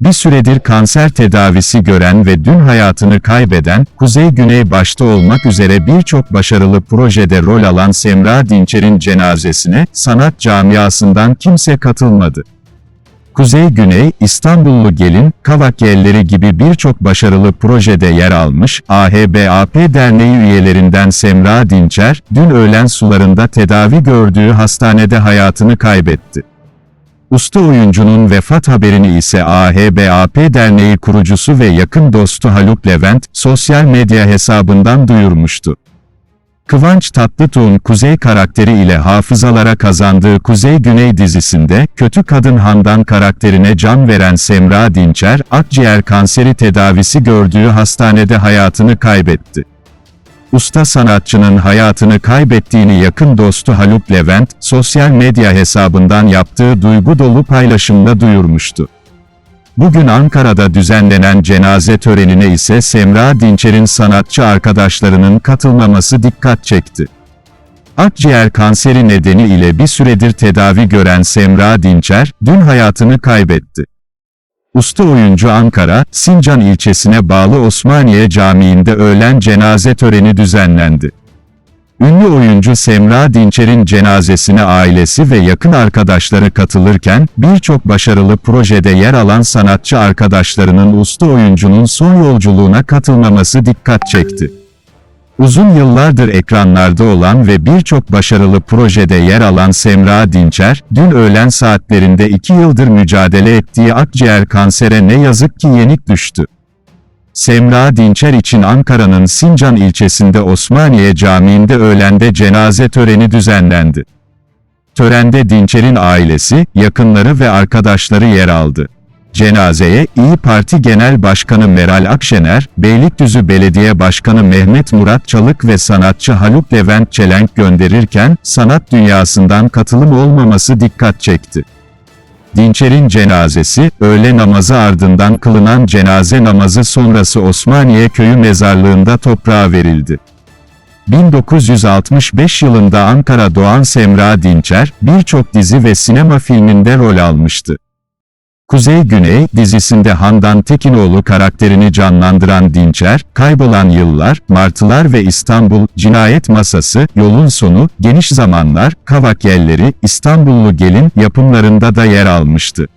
bir süredir kanser tedavisi gören ve dün hayatını kaybeden, Kuzey Güney başta olmak üzere birçok başarılı projede rol alan Semra Dinçer'in cenazesine, sanat camiasından kimse katılmadı. Kuzey Güney, İstanbullu Gelin, Kavak Yelleri gibi birçok başarılı projede yer almış, AHBAP Derneği üyelerinden Semra Dinçer, dün öğlen sularında tedavi gördüğü hastanede hayatını kaybetti. Usta oyuncunun vefat haberini ise AHBAP Derneği kurucusu ve yakın dostu Haluk Levent, sosyal medya hesabından duyurmuştu. Kıvanç Tatlıtuğ'un Kuzey karakteri ile hafızalara kazandığı Kuzey Güney dizisinde, kötü kadın Handan karakterine can veren Semra Dinçer, akciğer kanseri tedavisi gördüğü hastanede hayatını kaybetti. Usta sanatçının hayatını kaybettiğini yakın dostu Haluk Levent, sosyal medya hesabından yaptığı duygu dolu paylaşımla duyurmuştu. Bugün Ankara'da düzenlenen cenaze törenine ise Semra Dinçer'in sanatçı arkadaşlarının katılmaması dikkat çekti. Akciğer kanseri nedeniyle bir süredir tedavi gören Semra Dinçer, dün hayatını kaybetti. Usta oyuncu Ankara, Sincan ilçesine bağlı Osmaniye Camii'nde öğlen cenaze töreni düzenlendi. Ünlü oyuncu Semra Dinçer'in cenazesine ailesi ve yakın arkadaşları katılırken, birçok başarılı projede yer alan sanatçı arkadaşlarının usta oyuncunun son yolculuğuna katılmaması dikkat çekti. Uzun yıllardır ekranlarda olan ve birçok başarılı projede yer alan Semra Dinçer, dün öğlen saatlerinde 2 yıldır mücadele ettiği akciğer kansere ne yazık ki yenik düştü. Semra Dinçer için Ankara'nın Sincan ilçesinde Osmaniye Camii'nde öğlende cenaze töreni düzenlendi. Törende Dinçer'in ailesi, yakınları ve arkadaşları yer aldı. Cenazeye İyi Parti Genel Başkanı Meral Akşener, Beylikdüzü Belediye Başkanı Mehmet Murat Çalık ve sanatçı Haluk Levent Çelenk gönderirken, sanat dünyasından katılım olmaması dikkat çekti. Dinçer'in cenazesi, öğle namazı ardından kılınan cenaze namazı sonrası Osmaniye Köyü mezarlığında toprağa verildi. 1965 yılında Ankara doğan Semra Dinçer, birçok dizi ve sinema filminde rol almıştı. Kuzey Güney dizisinde Handan Tekinoğlu karakterini canlandıran Dinçer, Kaybolan Yıllar, Martılar ve İstanbul, Cinayet Masası, Yolun Sonu, Geniş Zamanlar, Kavak Yelleri, İstanbullu Gelin yapımlarında da yer almıştı.